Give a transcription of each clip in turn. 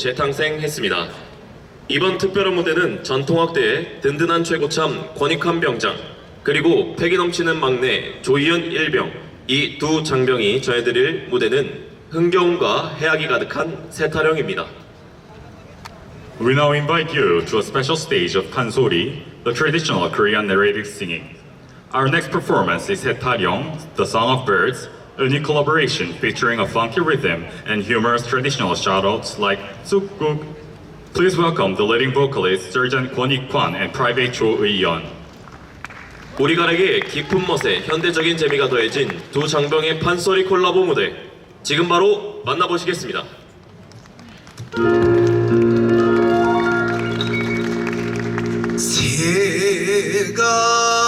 재탄생했습니다. 이번 특별한 무대는 전통악대의 든든한 최고참 권익환 병장 그리고 패기 넘치는 막내 조희연 일병 이 두 장병이 전해드릴 무대는 흥겨움과 해악이 가득한 세타령입니다. We now invite you to a special stage of Pansori, the traditional Korean narrative singing. Our next performance is Hetaryong, the Song of Birds, a new collaboration featuring a funky rhythm and humorous traditional shoutouts like Sukguk. Please welcome the leading vocalist Sergeant Kwon Ik-kwan and Private Cho Eui-yeon. 우리 가락의 깊은 멋에 현대적인 재미가 더해진 두 장병의 판소리 콜라보 무대 지금 바로 만나보시겠습니다. 새가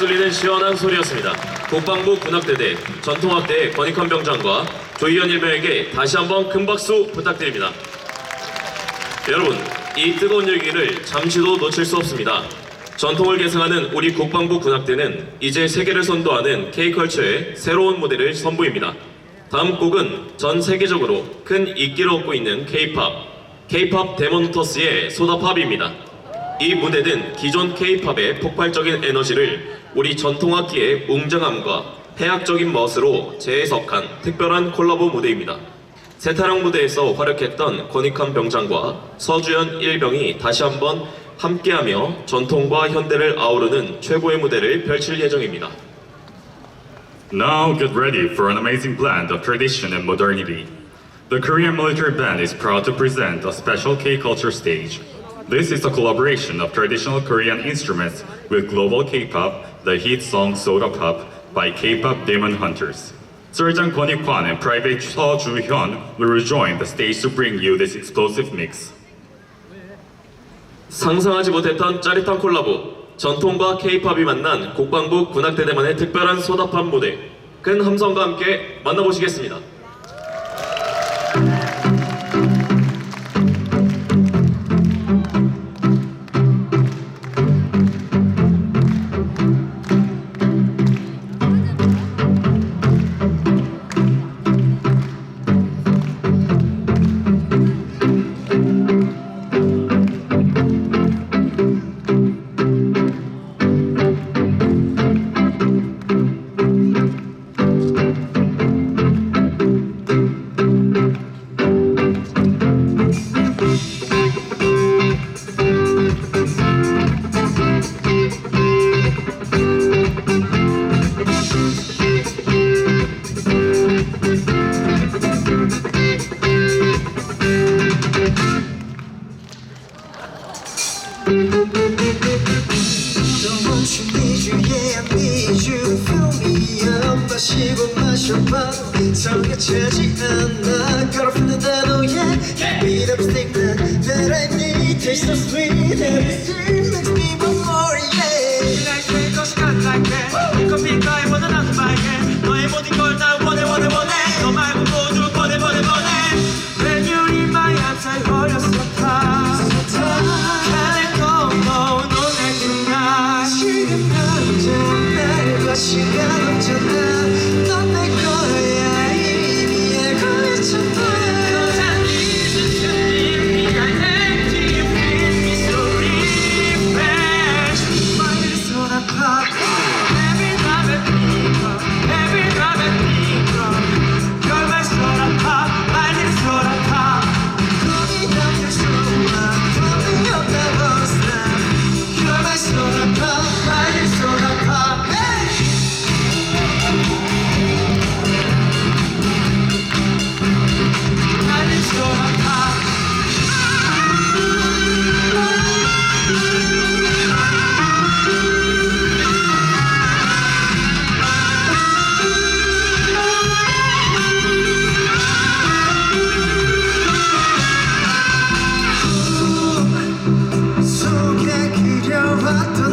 뚫리는 시원한 소리였습니다. 국방부 군악대대 전통악대 권익환 병장과 조희연 일병에게 다시 한번 큰 박수 부탁드립니다. 여러분, 이 뜨거운 열기를 잠시도 놓칠 수 없습니다. 전통을 계승하는 우리 국방부 군악대는 이제 세계를 선도하는 K컬처의 새로운 무대를 선보입니다. 다음 곡은 전 세계적으로 큰 인기를 얻고 있는 K-팝, K-팝 데몬터스의 소다팝입니다. 이 무대는 기존 K-팝의 폭발적인 에너지를 우리 전통악기의 웅장함과 해학적인 멋으로 재해석한 특별한 콜라보 무대입니다. 세타령 무대에서 활약했던 권익환 병장과 서주현 일병이 다시 한번 함께하며 전통과 현대를 아우르는 최고의 무대를 펼칠 예정입니다. Now get ready for an amazing blend of tradition and modernity. The Korean Military Band is proud to present a special K-culture stage. This is a collaboration of traditional Korean instruments with global K-pop, the hit song Soda Pop by K-pop Demon Hunters. Sergeant Kwon Ik-kwan and Private Cho Ju-hyun will rejoin the stage to bring you this explosive mix. 상상하지 못했던 짜릿한 콜라보 전통과 K-팝이 만난 국방부 군악대대만의 특별한 소다팝 무대 큰 함성과 함께 만나보시겠습니다. Don't you need you, yeah I need you Fill me up 마시고 마셔봐 성가차지 않아 Cut off the 단어 yeah Beat up stick that, that I need Taste so sweet every stream makes me want more yeah 그날 쓸것 같아 Coffee 따위 원한 안 바이게 너의 모든 걸다 원해 원해 원해 그려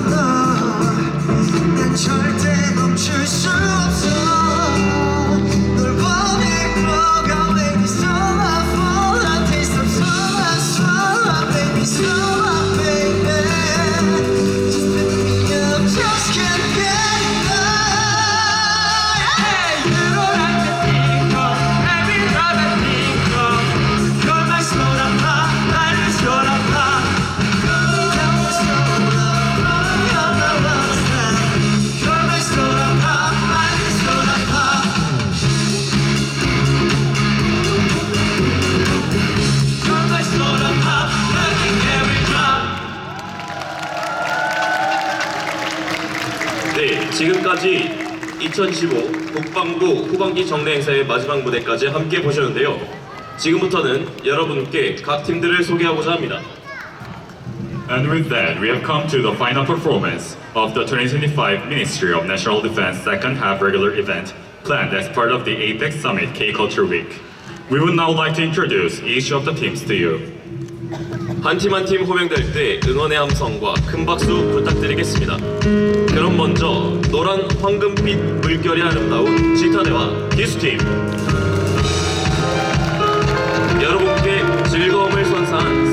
지금까지 2015 국방부 후반기 정례 행사의 마지막 무대까지 함께 보셨는데요. 지금부터는 여러분께 각 팀들을 소개하고자 합니다. And with that, we have come to the final performance of the 2025 Ministry of National Defense second half regular event planned as part of the APEC Summit K Culture Week. We would now like to introduce each of the teams to you. 한 팀 한 팀 호명될 때 응원의 함성과 큰 박수 부탁드리겠습니다. 그럼 먼저 노란 황금빛 물결이 아름다운 지타대와 기수팀 여러분께 즐거움을 선사한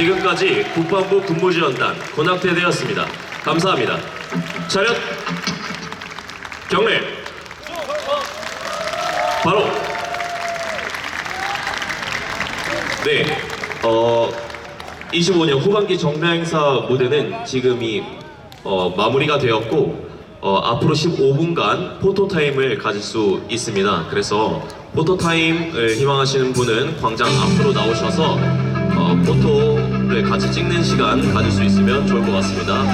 지금까지 국방부 군무지원단 군악대대였습니다. 감사합니다. 차렷 경례 바로 네, 어, 25년 후반기 정례 행사 무대는 지금이 어, 마무리가 되었고 어, 앞으로 15분간 포토타임을 가질 수 있습니다. 그래서 포토타임을 희망하시는 분은 광장 앞으로 나오셔서 어, 포토를 같이 찍는 시간 가질 수 있으면 좋을 것 같습니다.